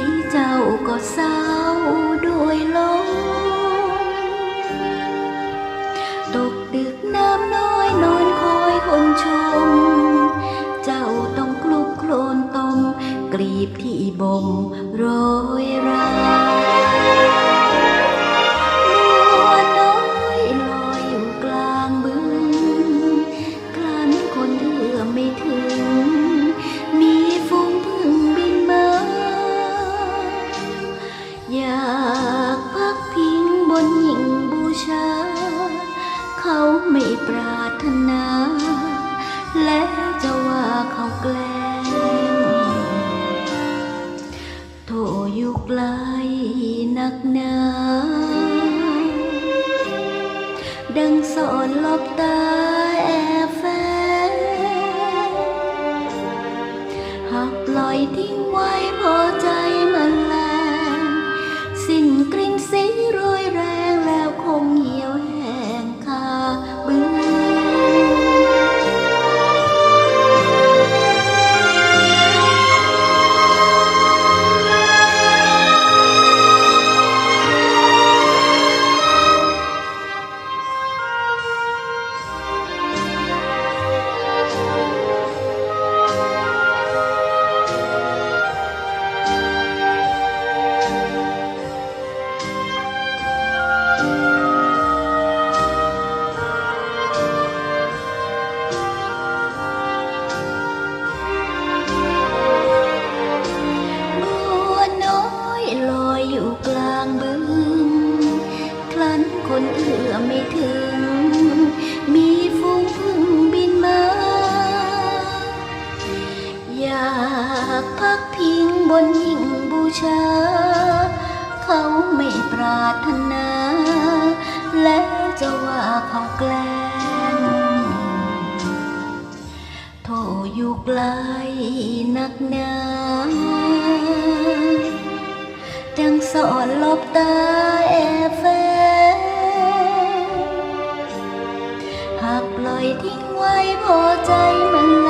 ีเจ้าก็เศร้าด้วยลมตกดึกน้ำน้อยนอนคอยคนชม เจ้าต้องคลุกโคลนตมกรีบที่บ่มโรยรา ปรารถนา และจะว่าเขาแกล้งโทอยู่ไกลนักหนา ดังสอนลบตา อื้อไม่ถึง มีฝูงพึ่งบินมา อยากพักพิงบนหิ่งบูชา เขาไม่ปรารถนา และจะว่าเขาแกล้งโทอยู่ไกลนักหนา หากปล่อยทิ้งไว้พอใจมัน